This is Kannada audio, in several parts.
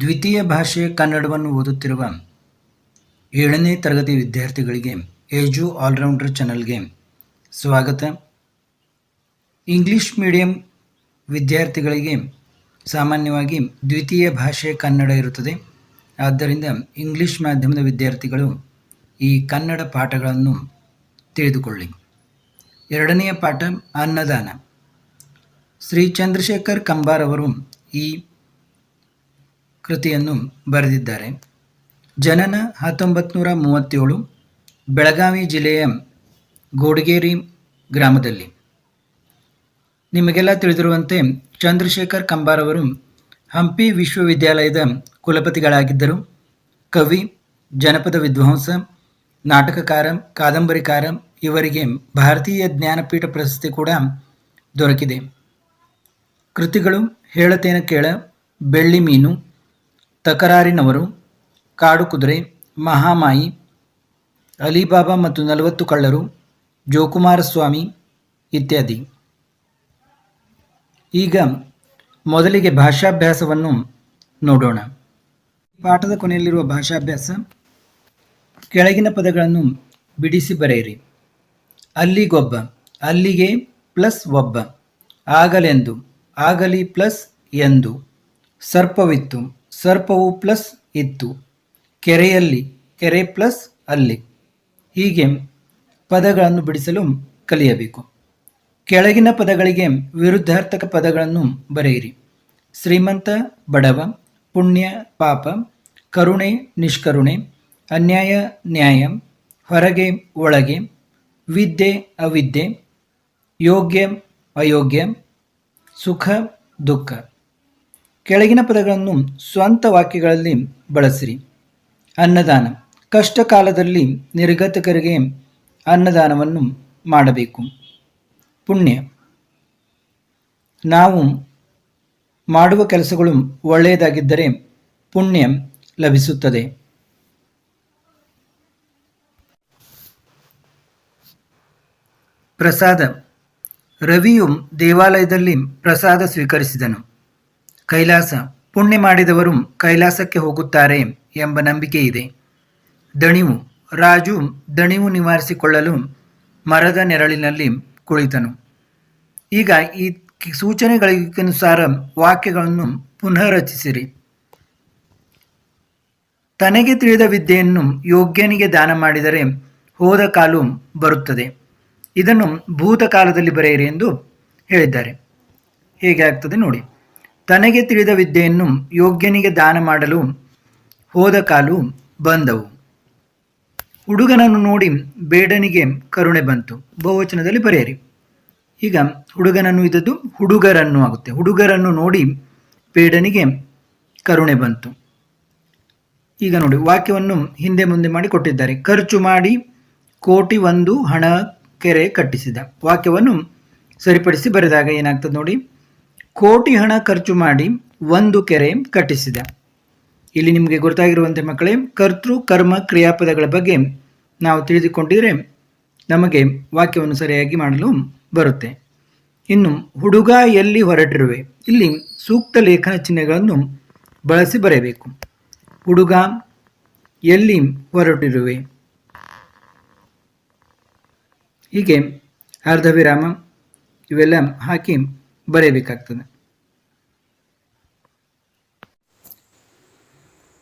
ದ್ವಿತೀಯ ಭಾಷೆ ಕನ್ನಡವನ್ನು ಓದುತ್ತಿರುವ ಏಳನೇ ತರಗತಿ ವಿದ್ಯಾರ್ಥಿಗಳಿಗೆ ಏಜು ಆಲ್ರೌಂಡರ್ ಚಾನಲ್ಗೆ ಸ್ವಾಗತ. ಇಂಗ್ಲಿಷ್ ಮೀಡಿಯಂ ವಿದ್ಯಾರ್ಥಿಗಳಿಗೆ ಸಾಮಾನ್ಯವಾಗಿ ದ್ವಿತೀಯ ಭಾಷೆ ಕನ್ನಡ ಇರುತ್ತದೆ. ಆದ್ದರಿಂದ ಇಂಗ್ಲಿಷ್ ಮಾಧ್ಯಮದ ವಿದ್ಯಾರ್ಥಿಗಳು ಈ ಕನ್ನಡ ಪಾಠಗಳನ್ನು ತಿಳಿದುಕೊಳ್ಳಿ. ಎರಡನೆಯ ಪಾಠ ಅನ್ನದಾನ. ಶ್ರೀ ಚಂದ್ರಶೇಖರ್ ಕಂಬಾರ್ ಅವರು ಈ ಕೃತಿಯನ್ನು ಬರೆದಿದ್ದಾರೆ. ಜನನ ಹತ್ತೊಂಬತ್ತು ನೂರ ಮೂವತ್ತೇಳು, ಬೆಳಗಾವಿ ಜಿಲ್ಲೆಯ ಗೋಡಗೇರಿ ಗ್ರಾಮದಲ್ಲಿ. ನಿಮಗೆಲ್ಲ ತಿಳಿದಿರುವಂತೆ ಚಂದ್ರಶೇಖರ್ ಕಂಬಾರ್ ಅವರು ಹಂಪಿ ವಿಶ್ವವಿದ್ಯಾಲಯದ ಕುಲಪತಿಗಳಾಗಿದ್ದರು. ಕವಿ, ಜನಪದ ವಿದ್ವಾಂಸ, ನಾಟಕಕಾರ, ಕಾದಂಬರಿಕಾರ ಇವರಿಗೆ ಭಾರತೀಯ ಜ್ಞಾನಪೀಠ ಪ್ರಶಸ್ತಿ ಕೂಡ ದೊರಕಿದೆ. ಕೃತಿಗಳು ಹೇಳತೇನ ಕೇಳ, ಬೆಳ್ಳಿ ಮೀನು ತಕರಾರಿನವರು, ಕಾಡು ಕುದುರೆ, ಮಹಾಮಾಯಿ, ಅಲಿಬಾಬಾ ಮತ್ತು ನಲವತ್ತು ಕಳ್ಳರು, ಜೋಕುಮಾರಸ್ವಾಮಿ ಇತ್ಯಾದಿ. ಈಗ ಮೊದಲಿಗೆ ಭಾಷಾಭ್ಯಾಸವನ್ನು ನೋಡೋಣ. ಪಾಠದ ಕೊನೆಯಲ್ಲಿರುವ ಭಾಷಾಭ್ಯಾಸ, ಕೆಳಗಿನ ಪದಗಳನ್ನು ಬಿಡಿಸಿ ಬರೆಯಿರಿ. ಅಲ್ಲಿಗೊಬ್ಬ ಅಲ್ಲಿಗೆ ಪ್ಲಸ್ ಒಬ್ಬ, ಆಗಲೆಂದು, ಆಗಲಿ ಪ್ಲಸ್ ಎಂದು, ಸರ್ಪವಿತ್ತು. ಸರ್ಪವು ಪ್ಲಸ್ ಇತ್ತು ಕೆರೆಯಲ್ಲಿ, ಕೆರೆ ಪ್ಲಸ್ ಅಲ್ಲಿ. ಹೀಗೆ ಪದಗಳನ್ನು ಬಿಡಿಸಲು ಕಲಿಯಬೇಕು. ಕೆಳಗಿನ ಪದಗಳಿಗೆ ವಿರುದ್ಧಾರ್ಥಕ ಪದಗಳನ್ನು ಬರೆಯಿರಿ. ಶ್ರೀಮಂತ, ಬಡವ, ಪುಣ್ಯ, ಪಾಪ, ಕರುಣೆ, ನಿಷ್ಕರುಣೆ, ಅನ್ಯಾಯ, ನ್ಯಾಯ, ಹೊರಗೆ, ಒಳಗೆ, ವಿದ್ಯೆ, ಅವಿದ್ಯೆ, ಯೋಗ್ಯ, ಅಯೋಗ್ಯ, ಸುಖ, ದುಃಖ. ಕೆಳಗಿನ ಪದಗಳನ್ನು ಸ್ವಂತ ವಾಕ್ಯಗಳಲ್ಲಿ ಬಳಸಿರಿ. ಅನ್ನದಾನ. ಕಷ್ಟ ಕಾಲದಲ್ಲಿ ನಿರ್ಗತಕರಿಗೆ ಅನ್ನದಾನವನ್ನು ಮಾಡಬೇಕು. ಪುಣ್ಯ. ನಾವು ಮಾಡುವ ಕೆಲಸಗಳು ಒಳ್ಳೆಯದಾಗಿದ್ದರೆ ಪುಣ್ಯ ಲಭಿಸುತ್ತದೆ. ಪ್ರಸಾದ. ರವಿಯು ದೇವಾಲಯದಲ್ಲಿ ಪ್ರಸಾದ ಸ್ವೀಕರಿಸಿದನು. ಕೈಲಾಸ. ಪುಣ್ಯ ಮಾಡಿದವರು ಕೈಲಾಸಕ್ಕೆ ಹೋಗುತ್ತಾರೆ ಎಂಬ ನಂಬಿಕೆ ಇದೆ. ದಣಿವು. ರಾಜು ದಣಿವು ನಿವಾರಿಸಿಕೊಳ್ಳಲು ಮರದ ನೆರಳಿನಲ್ಲಿ ಕುಳಿತನು. ಈಗ ಈ ಸೂಚನೆಗಳಿಗನುಸಾರ ವಾಕ್ಯಗಳನ್ನು ಪುನಃ ರಚಿಸಿರಿ. ತನಗೆ ತಿಳಿದ ವಿದ್ಯೆಯನ್ನು ಯೋಗ್ಯನಿಗೆ ದಾನ ಮಾಡಿದರೆ ಹೋದ ಕಾಲು ಬರುತ್ತದೆ. ಇದನ್ನು ಭೂತಕಾಲದಲ್ಲಿ ಬರೆಯಿರಿ ಎಂದು ಹೇಳಿದ್ದಾರೆ. ಹೇಗೆ ಆಗ್ತದೆ ನೋಡಿ. ತನಗೆ ತಿಳಿದ ವಿದ್ಯೆಯನ್ನು ಯೋಗ್ಯನಿಗೆ ದಾನ ಮಾಡಲು ಹೋದ ಕಾಲು ಬಂದವು. ಹುಡುಗನನ್ನು ನೋಡಿ ಬೇಡನಿಗೆ ಕರುಣೆ ಬಂತು. ಬಹುವಚನದಲ್ಲಿ ಬರೆಯಿರಿ. ಈಗ ಹುಡುಗನನ್ನು ಇದ್ದದ್ದು ಹುಡುಗರನ್ನು ಆಗುತ್ತೆ. ಹುಡುಗರನ್ನು ನೋಡಿ ಬೇಡನಿಗೆ ಕರುಣೆ ಬಂತು. ಈಗ ನೋಡಿ, ವಾಕ್ಯವನ್ನು ಹಿಂದೆ ಮುಂದೆ ಮಾಡಿ ಕೊಟ್ಟಿದ್ದಾರೆ. ಖರ್ಚು ಮಾಡಿ ಕೋಟಿ ಒಂದು ಹಣ ಕೆರೆ ಕಟ್ಟಿಸಿದ. ವಾಕ್ಯವನ್ನು ಸರಿಪಡಿಸಿ ಬರೆದಾಗ ಏನಾಗ್ತದೆ ನೋಡಿ ಕೋಟಿ ಹಣ ಖರ್ಚು ಮಾಡಿ ಒಂದು ಕೆರೆ ಕಟ್ಟಿಸಿದ. ಇಲ್ಲಿ ನಿಮಗೆ ಗೊತ್ತಾಗಿರುವಂತೆ ಮಕ್ಕಳೇ, ಕರ್ತೃ, ಕರ್ಮ, ಕ್ರಿಯಾಪದಗಳ ಬಗ್ಗೆ ನಾವು ತಿಳಿದುಕೊಂಡಿದ್ರೆ ನಮಗೆ ವಾಕ್ಯವನ್ನು ಸರಿಯಾಗಿ ಮಾಡಲು ಬರುತ್ತೆ. ಇನ್ನು ಹುಡುಗ ಎಲ್ಲಿ ಹೊರಟಿರುವೆ. ಇಲ್ಲಿ ಸೂಕ್ತ ಲೇಖನ ಚಿಹ್ನೆಗಳನ್ನು ಬಳಸಿ ಬರೆಯಬೇಕು. ಹುಡುಗ, ಎಲ್ಲಿ ಹೊರಟಿರುವೆ? ಹೀಗೆ ಅರ್ಧ ವಿರಾಮ ಇವೆಲ್ಲ ಹಾಕಿ ಬರೆಯಬೇಕಾಗ್ತದೆ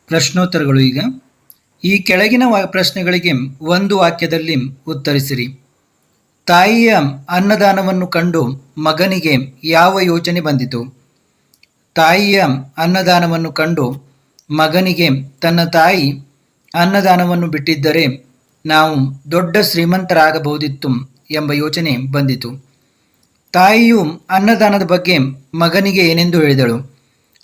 ಪ್ರಶ್ನೋತ್ತರಗಳು ಈಗ. ಈ ಕೆಳಗಿನ ಪ್ರಶ್ನೆಗಳಿಗೆ ಒಂದು ವಾಕ್ಯದಲ್ಲಿ ಉತ್ತರಿಸಿರಿ. ತಾಯಿಯ ಅನ್ನದಾನವನ್ನು ಕಂಡು ಮಗನಿಗೆ ಯಾವ ಯೋಚನೆ ಬಂದಿತು? ತಾಯಿಯ ಅನ್ನದಾನವನ್ನು ಕಂಡು ಮಗನಿಗೆ ತನ್ನ ತಾಯಿ ಅನ್ನದಾನವನ್ನು ಬಿಟ್ಟಿದ್ದರೆ ನಾವು ದೊಡ್ಡ ಶ್ರೀಮಂತರಾಗಬಹುದಿತ್ತು ಎಂಬ ಯೋಚನೆ ಬಂದಿತು. ತಾಯಿಯು ಅನ್ನದಾನದ ಬಗ್ಗೆ ಮಗನಿಗೆ ಏನೆಂದು ಹೇಳಿದಳು.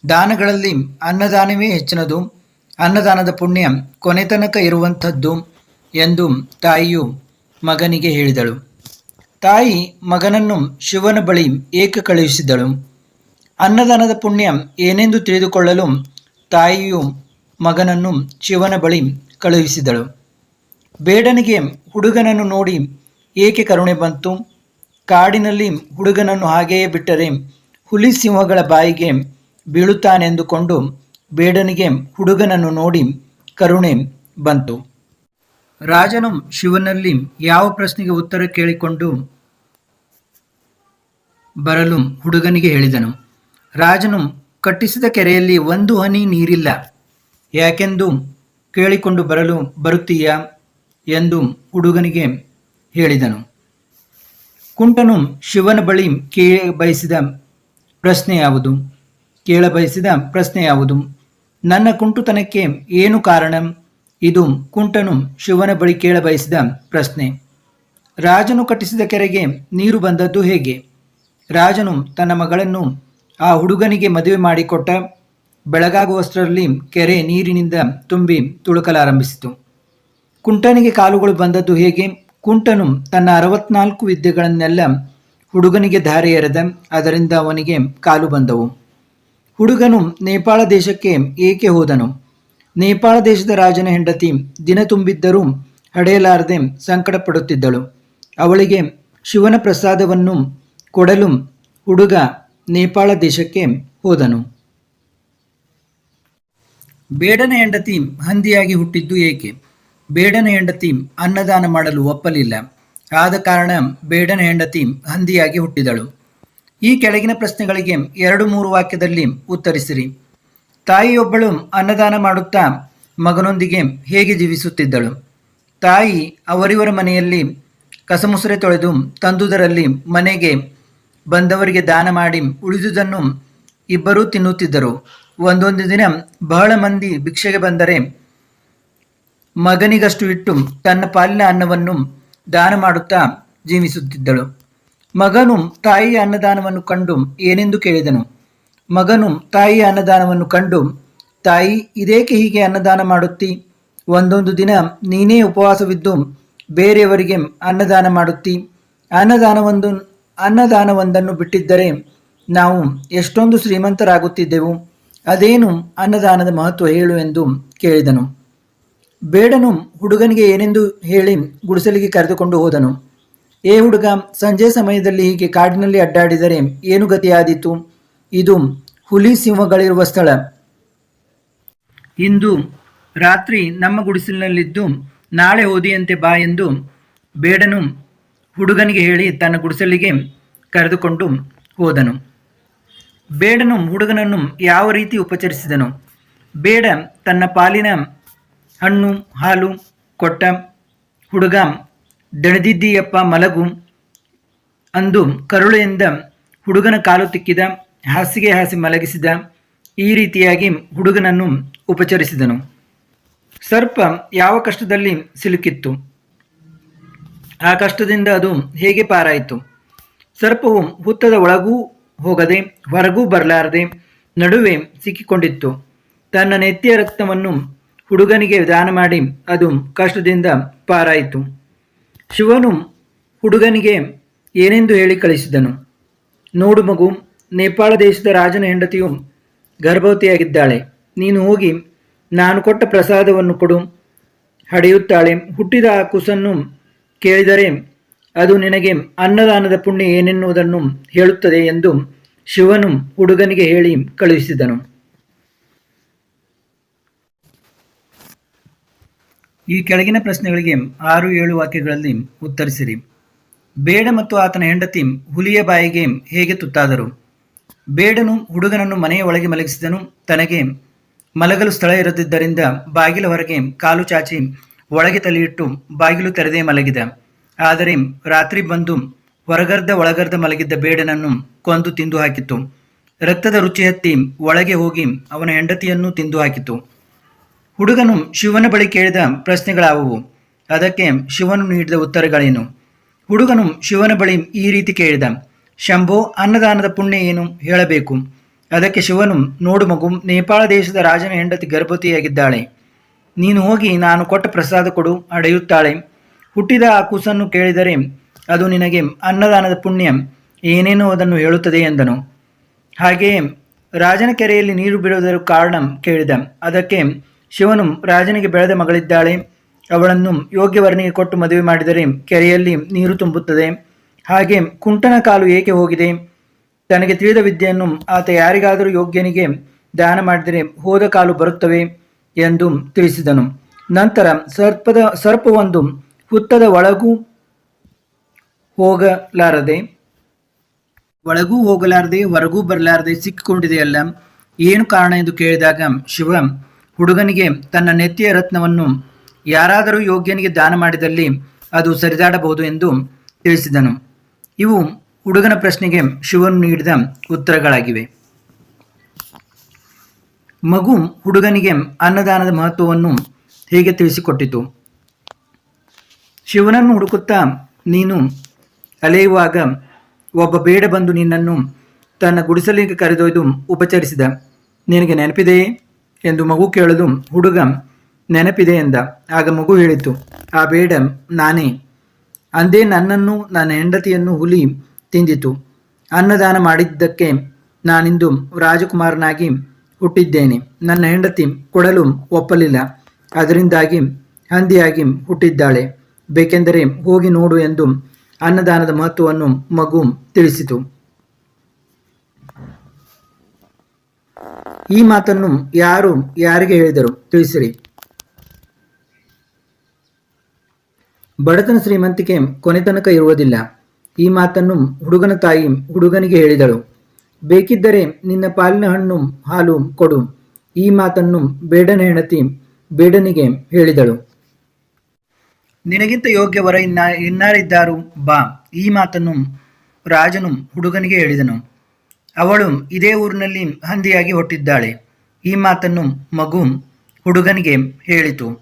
ದಾನಗಳಲ್ಲಿ ಅನ್ನದಾನವೇ ಹೆಚ್ಚಿನದು, ಅನ್ನದಾನದ ಪುಣ್ಯ ಕೊನೆತನಕ ಇರುವಂಥದ್ದು ಎಂದು ತಾಯಿಯು ಮಗನಿಗೆ ಹೇಳಿದಳು. ತಾಯಿ ಮಗನನ್ನು ಶಿವನ ಬಳಿ ಏಕೆ ಕಳುಹಿಸಿದಳು? ಅನ್ನದಾನದ ಪುಣ್ಯ ಏನೆಂದು ತಿಳಿದುಕೊಳ್ಳಲು ತಾಯಿಯು ಮಗನನ್ನು ಶಿವನ ಬಳಿ ಕಳುಹಿಸಿದಳು. ಬೇಡನಿಗೆ ಹುಡುಗನನ್ನು ನೋಡಿ ಏಕೆ ಕರುಣೆ ಬಂತು? ಕಾಡಿನಲ್ಲಿ ಹುಡುಗನನ್ನು ಹಾಗೆಯೇ ಬಿಟ್ಟರೆ ಹುಲಿ ಸಿಂಹಗಳ ಬಾಯಿಗೆ ಬೀಳುತ್ತಾನೆಂದುಕೊಂಡು ಬೇಡನಿಗೆ ಹುಡುಗನನ್ನು ನೋಡಿ ಕರುಣೆ ಬಂತು. ರಾಜನು ಶಿವನಲ್ಲಿ ಯಾವ ಪ್ರಶ್ನೆಗೆ ಉತ್ತರ ಕೇಳಿಕೊಂಡು ಬರಲು ಹುಡುಗನಿಗೆ ಹೇಳಿದನು. ರಾಜನು, ಕಟ್ಟಿಸಿದ ಕೆರೆಯಲ್ಲಿ ಒಂದು ಹನಿ ನೀರಿಲ್ಲ. ಯಾಕೆಂದು ಕೇಳಿಕೊಂಡು ಬರಲು ಬರುತ್ತೀಯಾ? ಎಂದು ಹುಡುಗನಿಗೆ ಹೇಳಿದನು. ಕುಂಟನು ಶಿವನ ಬಳಿ ಕೇಳ ಬಯಸಿದ ಪ್ರಶ್ನೆ ಯಾವುದು ಕೇಳ ಬಯಸಿದ ಪ್ರಶ್ನೆ ಯಾವುದು ನನ್ನ ಕುಂಟುತನಕ್ಕೆ ಏನು ಕಾರಣ? ಇದು ಕುಂಟನು ಶಿವನ ಬಳಿ ಕೇಳ ಬಯಸಿದ ಪ್ರಶ್ನೆ. ರಾಜನು ಕಟ್ಟಿಸಿದ ಕೆರೆಗೆ ನೀರು ಬಂದದ್ದು ಹೇಗೆ? ರಾಜನು ತನ್ನ ಮಗಳನ್ನು ಆ ಹುಡುಗನಿಗೆ ಮದುವೆ ಮಾಡಿಕೊಟ್ಟ ಬೆಳಗಾಗುವಷ್ಟರಲ್ಲಿ ಕೆರೆ ನೀರಿನಿಂದ ತುಂಬಿ ತುಳುಕಲಾರಂಭಿಸಿತು. ಕುಂಟನಿಗೆ ಕಾಲುಗಳು ಬಂದದ್ದು ಹೇಗೆ? ಕುಂಟನು ತನ್ನ ಅರವತ್ನಾಲ್ಕು ವಿದ್ಯೆಗಳನ್ನೆಲ್ಲ ಹುಡುಗನಿಗೆ ಧಾರೆ ಎರೆದ, ಅದರಿಂದ ಅವನಿಗೆ ಕಾಲು ಬಂದವು. ಹುಡುಗನು ನೇಪಾಳ ದೇಶಕ್ಕೆ ಏಕೆ ಹೋದನು? ನೇಪಾಳ ದೇಶದ ರಾಜನ ಹೆಂಡತಿ ದಿನ ತುಂಬಿದ್ದರೂ ಹಡೆಯಲಾರದೆ ಸಂಕಟ ಪಡುತ್ತಿದ್ದಳು ಅವಳಿಗೆ ಶಿವನ ಪ್ರಸಾದವನ್ನು ಕೊಡಲು ಹುಡುಗ ನೇಪಾಳ ದೇಶಕ್ಕೆ ಹೋದನು. ಬೇಡನ ಹೆಂಡತಿ ಹಂದಿಯಾಗಿ ಹುಟ್ಟಿದ್ದು ಏಕೆ? ಬೇಡನ ಹೆಂಡತಿ ಅನ್ನದಾನ ಮಾಡಲು ಒಪ್ಪಲಿಲ್ಲ. ಆದ ಕಾರಣ ಬೇಡನ ಹೆಂಡತಿ ಹಂದಿಯಾಗಿ ಹುಟ್ಟಿದಳು. ಈ ಕೆಳಗಿನ ಪ್ರಶ್ನೆಗಳಿಗೆ ಎರಡು ಮೂರು ವಾಕ್ಯದಲ್ಲಿ ಉತ್ತರಿಸಿರಿ. ತಾಯಿಯೊಬ್ಬಳು ಅನ್ನದಾನ ಮಾಡುತ್ತಾ ಮಗನೊಂದಿಗೆ ಹೇಗೆ ಜೀವಿಸುತ್ತಿದ್ದಳು? ತಾಯಿ ಅವರಿವರ ಮನೆಯಲ್ಲಿ ಕಸಮುಸರೆ ತೊಳೆದು ತಂದುದರಲ್ಲಿ ಮನೆಗೆ ಬಂದವರಿಗೆ ದಾನ ಮಾಡಿ ಉಳಿದುದನ್ನು ಇಬ್ಬರೂ ತಿನ್ನುತ್ತಿದ್ದರು. ಒಂದೊಂದು ದಿನ ಬಹಳ ಮಂದಿ ಭಿಕ್ಷೆಗೆ ಬಂದರೆ ಮಗನಿಗಷ್ಟು ಇಟ್ಟು ತನ್ನ ಪಾಲಿನ ಅನ್ನವನ್ನು ದಾನ ಮಾಡುತ್ತಾ ಜೀವಿಸುತ್ತಿದ್ದಳು. ಮಗನು ತಾಯಿಯ ಅನ್ನದಾನವನ್ನು ಕಂಡು ಏನೆಂದು ಕೇಳಿದನು. ಮಗನು ತಾಯಿಯ ಅನ್ನದಾನವನ್ನು ಕಂಡು, ತಾಯಿ, ಇದೇಕೆ ಹೀಗೆ ಅನ್ನದಾನ ಮಾಡುತ್ತಿ? ಒಂದೊಂದು ದಿನ ನೀನೇ ಉಪವಾಸವಿದ್ದು ಬೇರೆಯವರಿಗೆ ಅನ್ನದಾನ ಮಾಡುತ್ತಿ. ಅನ್ನದಾನವೊಂದು, ಅನ್ನದಾನವೊಂದನ್ನು ಬಿಟ್ಟಿದ್ದರೆ ನಾವು ಎಷ್ಟೊಂದು ಶ್ರೀಮಂತರಾಗುತ್ತಿದ್ದೆವು. ಅದೇನು ಅನ್ನದಾನದ ಮಹತ್ವ ಹೇಳು ಎಂದು ಕೇಳಿದನು. ಬೇಡನು ಹುಡುಗನಿಗೆ ಏನೆಂದು ಹೇಳಿ ಗುಡಿಸಲಿಗೆ ಕರೆದುಕೊಂಡು ಹೋದನು. ಏ ಹುಡುಗ, ಸಂಜೆ ಸಮಯದಲ್ಲಿ ಹೀಗೆ ಕಾಡಿನಲ್ಲಿ ಅಡ್ಡಾಡಿದರೆ ಏನು ಗತಿಯಾದೀತು? ಇದು ಹುಲಿ ಸಿಂಹಗಳಿರುವ ಸ್ಥಳ. ಇಂದು ರಾತ್ರಿ ನಮ್ಮ ಗುಡಿಸಲಿನಲ್ಲಿದ್ದು ನಾಳೆ ಓದಿಯಂತೆ ಬಾ ಎಂದು ಬೇಡನು ಹುಡುಗನಿಗೆ ಹೇಳಿ ತನ್ನ ಗುಡಿಸಲಿಗೆ ಕರೆದುಕೊಂಡು ಹೋದನು. ಬೇಡನು ಹುಡುಗನನ್ನು ಯಾವ ರೀತಿ ಉಪಚರಿಸಿದನು? ಬೇಡ ತನ್ನ ಪಾಲಿನ ಹಣ್ಣು, ಹಾಲು, ಕೊಟ್ಟ, ಹುಡುಗ, ದಣದಿದ್ದೀಯಪ್ಪ ಮಲಗು, ಅಂದು ಕರುಳೆಯಿಂದ ಹುಡುಗನ ಕಾಲು ತಿಕ್ಕಿದ, ಹಾಸಿಗೆ ಹಾಸಿ ಮಲಗಿಸಿದ, ಈ ರೀತಿಯಾಗಿ ಹುಡುಗನನ್ನು ಉಪಚರಿಸಿದನು. ಸರ್ಪ ಯಾವ ಕಷ್ಟದಲ್ಲಿ ಸಿಲುಕಿತ್ತು? ಆ ಕಷ್ಟದಿಂದ ಅದು ಹೇಗೆ ಪಾರಾಯಿತು? ಸರ್ಪವು ಹುತ್ತದ ಒಳಗೂ ಹೋಗದೆ, ಹೊರಗೂ ಬರಲಾರದೆ, ನಡುವೆ ಸಿಕ್ಕಿಕೊಂಡಿತ್ತು. ತನ್ನ ನೆತ್ತಿಯ ರಕ್ತವನ್ನು ಹುಡುಗನಿಗೆ ದಾನ ಮಾಡಿ, ಅದು ಕಷ್ಟದಿಂದ ಪಾರಾಯಿತು. ಶಿವನು ಹುಡುಗನಿಗೆ ಏನೆಂದು ಹೇಳಿ ಕಳಿಸಿದನು. ನೋಡು ಮಗು, ನೇಪಾಳ ದೇಶದ ರಾಜನ ಹೆಂಡತಿಯು ಗರ್ಭವತಿಯಾಗಿದ್ದಾಳೆ. ನೀನು ಹೋಗಿ ನಾನು ಕೊಟ್ಟ ಪ್ರಸಾದವನ್ನು ಕೊಡು. ಹಡೆಯುತ್ತಾಳೆ. ಹುಟ್ಟಿದ ಆ ಕುಸನ್ನು ಕೇಳಿದರೆ ಅದು ನಿನಗೆ ಅನ್ನದಾನದ ಪುಣ್ಯ ಏನೆನ್ನುವುದನ್ನು ಹೇಳುತ್ತದೆ ಎಂದು ಶಿವನು ಹುಡುಗನಿಗೆ ಹೇಳಿ ಕಳುಹಿಸಿದನು. ಈ ಕೆಳಗಿನ ಪ್ರಶ್ನೆಗಳಿಗೆ ಆರು ಏಳು ವಾಕ್ಯಗಳಲ್ಲಿ ಉತ್ತರಿಸಿರಿ. ಬೇಡ ಮತ್ತು ಆತನ ಹೆಂಡತಿ ಹುಲಿಯ ಬಾಯಿಗೆ ಹೇಗೆ ತುತ್ತಾದರು? ಬೇಡನು ಹುಡುಗನನ್ನು ಮನೆಯ ಒಳಗೆ ಮಲಗಿಸಿದನು, ತನಗೆ ಮಲಗಲು ಸ್ಥಳ ಇರದಿದ್ದರಿಂದ ಬಾಗಿಲ ಹೊರಗೆ ಕಾಲು ಚಾಚಿ ಒಳಗೆ ತಲೆಯಿಟ್ಟು ಬಾಗಿಲು ತೆರೆದೇ ಮಲಗಿದ. ಆದರೆ ರಾತ್ರಿ ಬಂದು ಹೊರಗರ್ಧ ಒಳಗರ್ಧ ಮಲಗಿದ್ದ ಬೇಡನನ್ನು ಕೊಂದು ತಿಂದು ಹಾಕಿತು ರಕ್ತದ ರುಚಿ ಹತ್ತಿ ಒಳಗೆ ಹೋಗಿ ಅವನ ಹೆಂಡತಿಯನ್ನು ತಿಂದು ಹಾಕಿತು ಹುಡುಗನು ಶಿವನ ಬಳಿ ಕೇಳಿದ ಪ್ರಶ್ನೆಗಳಾವುವು? ಅದಕ್ಕೆ ಶಿವನು ನೀಡಿದ ಉತ್ತರಗಳೇನು? ಹುಡುಗನು ಶಿವನ ಬಳಿ ಈ ರೀತಿ ಕೇಳಿದ, ಶಂಭೋ, ಅನ್ನದಾನದ ಪುಣ್ಯ ಏನು? ಹೇಳಬೇಕು. ಅದಕ್ಕೆ ಶಿವನು, ನೋಡು ಮಗು, ನೇಪಾಳ ದೇಶದ ರಾಜನ ಹೆಂಡತಿ ಗರ್ಭವತಿಯಾಗಿದ್ದಾಳೆ. ನೀನು ಹೋಗಿ ನಾನು ಕೊಟ್ಟ ಪ್ರಸಾದ ಕೊಡು, ಅಡೆಯುತ್ತಾಳೆ. ಹುಟ್ಟಿದ ಆ ಕೂಸನ್ನು ಕೇಳಿದರೆ, ಅದು ನಿನಗೆ ಅನ್ನದಾನದ ಪುಣ್ಯ. ಏನೇನೋ ಅದನ್ನು ಹೇಳುತ್ತದೆ? ಎಂದನು. ಹಾಗೆಯೇ ರಾಜನ ಕೆರೆಯಲ್ಲಿ ನೀರು ಬಿಡುವುದರ ಕಾರಣ ಕೇಳಿದ, ಅದಕ್ಕೆ ಶಿವನು ರಾಜನಿಗೆ ಬೆಳೆದ ಮಗಳಿದ್ದಾಳೆ. ಅವಳನ್ನು ಯೋಗ್ಯವರ್ಣಿಗೆ ಕೊಟ್ಟು ಮದುವೆ ಮಾಡಿದರೆ ಕೆರೆಯಲ್ಲಿ ನೀರು ತುಂಬುತ್ತದೆ. ಹಾಗೆ ಕುಂಟನ ಕಾಲು ಏಕೆ ಹೋಗಿದೆ? ತನಗೆ ತಿಳಿದ ವಿದ್ಯೆಯನ್ನು ಆತ ಯಾರಿಗಾದರೂ ಯೋಗ್ಯನಿಗೆ ದಾನ ಮಾಡಿದರೆ ಹೋದ ಕಾಲು ಬರುತ್ತವೆ ಎಂದು ತಿಳಿಸಿದನು. ನಂತರ ಸರ್ಪದ ಸರ್ಪವೊಂದು ಹುತ್ತದ ಒಳಗೂ ಹೋಗಲಾರದೆ ಒಳಗೂ ಹೋಗಲಾರದೆ, ಹೊರಗೂ ಬರಲಾರದೆ ಸಿಕ್ಕಿಕೊಂಡಿದೆಯಲ್ಲ, ಏನು ಕಾರಣ ಎಂದು ಕೇಳಿದಾಗ ಶಿವ ಹುಡುಗನಿಗೆ ತನ್ನ ನೆತ್ತಿಯ ರತ್ನವನ್ನು ಯಾರಾದರೂ ಯೋಗ್ಯನಿಗೆ ದಾನ ಮಾಡಿದಲ್ಲಿ ಅದು ಸರಿದಾಡಬಹುದು ಎಂದು ತಿಳಿಸಿದನು. ಇವು ಹುಡುಗನ ಪ್ರಶ್ನೆಗೆ ಶಿವನು ನೀಡಿದ ಉತ್ತರಗಳಾಗಿವೆ. ಮಗು ಹುಡುಗನಿಗೆ ಅನ್ನದಾನದ ಮಹತ್ವವನ್ನು ಹೇಗೆ ತಿಳಿಸಿಕೊಟ್ಟಿತು? ಶಿವನನ್ನು ಹುಡುಕುತ್ತಾ ನೀನು ಅಲೆಯುವಾಗ ಒಬ್ಬ ಬೇಡ ಬಂದು ನಿನ್ನನ್ನು ತನ್ನ ಗುಡಿಸಲಿಗೆ ಕರೆದೊಯ್ದು ಉಪಚರಿಸಿದ. ನಿನಗೆ ನೆನಪಿದೆಯೇ? ಎಂದು ಮಗು ಕೇಳಲು ಹುಡುಗ, ನೆನಪಿದೆ ಎಂದ. ಆಗ ಮಗು ಹೇಳಿತು, ಆ ಬೇಡ, ನಾನೇ. ಅಂದೇ ನನ್ನನ್ನು, ನನ್ನ ಹೆಂಡತಿಯನ್ನು ಹುಲಿ ತಿಂದಿತು. ಅನ್ನದಾನ ಮಾಡಿದ್ದಕ್ಕೆ ನಾನಿಂದು ರಾಜಕುಮಾರನಾಗಿ ಹುಟ್ಟಿದ್ದೇನೆ. ನನ್ನ ಹೆಂಡತಿ ಕೊಡಲು ಒಪ್ಪಲಿಲ್ಲ. ಅದರಿಂದಾಗಿ ಹಂದಿಯಾಗಿ ಹುಟ್ಟಿದ್ದಾಳೆ. ಬೇಕೆಂದರೆ ಹೋಗಿ ನೋಡು ಎಂದು ಅನ್ನದಾನದ ಮಹತ್ವವನ್ನು ಮಗು ತಿಳಿಸಿತು. ಈ ಮಾತನ್ನು ಯಾರು, ಯಾರಿಗೆ ಹೇಳಿದರು? ತಿಳಿಸಿರಿ. ಬಡತನ ಶ್ರೀಮಂತಿಕೆ ಕೊನೆತನಕ ಇರುವುದಿಲ್ಲ. ಈ ಮಾತನ್ನು ಹುಡುಗನ ತಾಯಿ ಹುಡುಗನಿಗೆ ಹೇಳಿದಳು. ಬೇಕಿದ್ದರೆ ನಿನ್ನ ಪಾಲಿನ ಹಣ್ಣು, ಹಾಲು ಕೊಡು. ಈ ಮಾತನ್ನು ಬೇಡನ ಹೆಂಡತಿ ಬೇಡನಿಗೆ ಹೇಳಿದಳು. ನಿನಗಿಂತ ಯೋಗ್ಯವರ ಇನ್ನ, ಇನ್ನಾರಿದ್ದಾರು ಬಾ. ಈ ಮಾತನ್ನು ರಾಜನು ಹುಡುಗನಿಗೆ ಹೇಳಿದನು. ಅವಳು ಇದೇ ಊರಿನಲ್ಲಿ ಹಂದಿಯಾಗಿ ಹೊಟ್ಟಿದ್ದಾಳೆ. ಈ ಮಾತನ್ನು ಮಗು ಹುಡುಗನಿಗೆ ಹೇಳಿತು.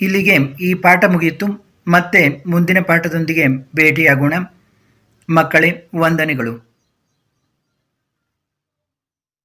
ಇಲ್ಲಿಗೆ ಈ ಪಾಠ ಮುಗಿಯಿತು. ಮತ್ತೆ ಮುಂದಿನ ಪಾಠದೊಂದಿಗೆ ಭೇಟಿಯಾಗೋಣ. ಮಕ್ಕಳೇ, ವಂದನೆಗಳು.